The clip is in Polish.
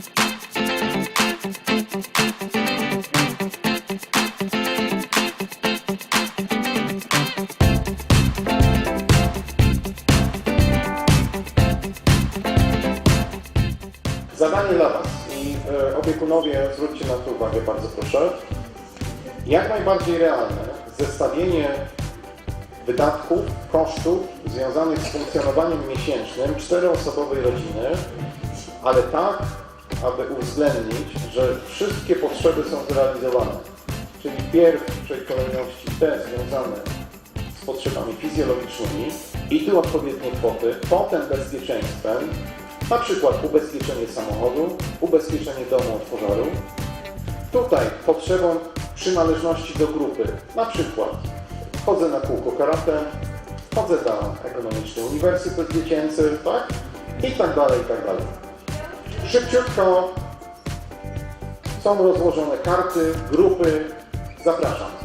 Zadanie dla Was i e, opiekunowie, zwróćcie na to uwagę bardzo proszę. Jak najbardziej realne zestawienie wydatków, kosztów związanych z funkcjonowaniem miesięcznym czteroosobowej rodziny, ale tak, aby uwzględnić, że wszystkie potrzeby są zrealizowane. Czyli w pierwszej kolejności te związane z potrzebami fizjologicznymi i tu odpowiednie kwoty, potem bezpieczeństwem, na przykład ubezpieczenie samochodu, ubezpieczenie domu od pożaru, Tutaj potrzebą przynależności do grupy, na przykład chodzę na kółko karate, chodzę na ekonomiczny uniwersytet dziecięcy, tak? I tak dalej, i tak dalej. Szybciutko są rozłożone karty, grupy. Zapraszam.